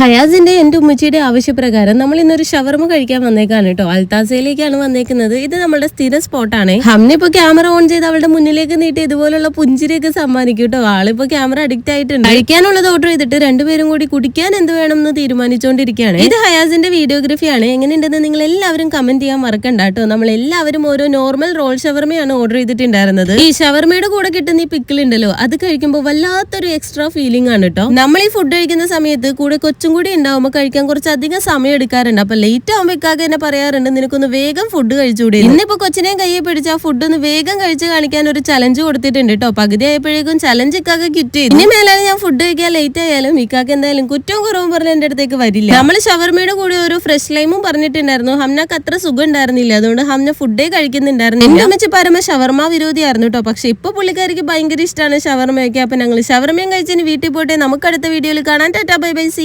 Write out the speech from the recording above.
ഹയാസിന്റെ എന്റെ ഉമ്മച്ചിയുടെ ആവശ്യപ്രകാരം നമ്മൾ ഇന്നൊരു ഷവർമ കഴിക്കാൻ വന്നേക്കാണ് കേട്ടോ. അൽത്താസയിലേക്കാണ് വന്നേക്കുന്നത്. ഇത് നമ്മുടെ സ്ഥിര സ്പോട്ടാണ്. ഹംന ഇപ്പൊ ക്യാമറ ഓൺ ചെയ്ത് അവളുടെ മുന്നിലേക്ക് നീട്ടി ഇതുപോലുള്ള പുഞ്ചിരിയൊക്കെ സമ്മാനിക്കും കേട്ടോ. ആളിപ്പോ ക്യാമറ അഡിക്റ്റ് ആയിട്ടുണ്ട്. കഴിക്കാനുള്ളത് ഓർഡർ ചെയ്തിട്ട് രണ്ടുപേരും കൂടി കുടിക്കാൻ എന്ത് വേണം എന്ന് തീരുമാനിച്ചുകൊണ്ടിരിക്കുകയാണ് ഇത് ഹയാസിന്റെ വീഡിയോഗ്രഫിയാണ് എങ്ങനെയുണ്ടെന്ന് നിങ്ങൾ എല്ലാവരും കമന്റ് ചെയ്യാൻ മറക്കണ്ട കേട്ടോ. നമ്മൾ എല്ലാവരും ഓരോ നോർമൽ റോൾ ഷവർമയാണ് ഓർഡർ ചെയ്തിട്ടുണ്ടായിരുന്നത്. ഈ ഷവർമയുടെ കൂടെ കിട്ടുന്ന ഈ പിക്കിൾ ഉണ്ടല്ലോ അത് കഴിക്കുമ്പോൾ വല്ലാത്തൊരു എക്സ്ട്രാ ഫീലിംഗ് ആണ് കേട്ടോ. നമ്മൾ ഈ ഫുഡ് കഴിക്കുന്ന സമയത്ത് കൂടെ കൊച്ചും കൂടി ഉണ്ടാവുമ്പോൾ കഴിക്കാൻ കുറച്ച് അധികം സമയം എടുക്കാറുണ്ട്. അപ്പൊ ലേറ്റ് ആവുമ്പോൾ ഇക്കാക്ക എന്നെ പറയാറുണ്ട് നിനക്കൊന്ന് വേഗം ഫുഡ് കഴിച്ചുകൂടി ഇന്നിപ്പോ കൊച്ചിനെയും കയ്യെ പിടിച്ച് ആ ഫുഡ് ഒന്ന് വേഗം കഴിച്ച് കാണിക്കാൻ ഒരു ചലഞ്ച് കൊടുത്തിട്ടുണ്ട് കേട്ടോ പകുതി ആയപ്പോഴേക്കും ചലഞ്ച് ഇക്കാക്ക കിറ്റ് ഇനി മേലാൽ ഞാൻ ഫുഡ് കഴിക്കാൻ ലേറ്റ് ആയാലും ഇക്കാക്ക എന്തായാലും കുറ്റവും കുറവും പറഞ്ഞ് എന്റെ അടുത്തേക്ക് വരില്ല. നമ്മൾ ഷവർമയുടെ കൂടെ ഒരു ഫ്രഷ് ലൈമും പറഞ്ഞിട്ടുണ്ടായിരുന്നു. ഹംനക്ക് അത്ര സുഖം ഉണ്ടായിരുന്നില്ല. അതുകൊണ്ട് ഹംന ഫുഡേ കഴിക്കുന്നുണ്ടായിരുന്നു എന്റെ പരമ ഷവർമ വിരോധിയായിരുന്നു കേട്ടോ പക്ഷെ ഇപ്പൊ പുള്ളിക്കാരിക്ക് ഭയങ്കര ഇഷ്ടമാണ് ഷവർമയൊക്കെ. അപ്പൊ ഞങ്ങൾ ഷവർമയും കഴിച്ചതിന് വീട്ടിൽ പോട്ടെ. നമുക്ക് അടുത്ത വീഡിയോയിൽ കാണാൻ ടാറ്റാ ബൈ ബൈ സി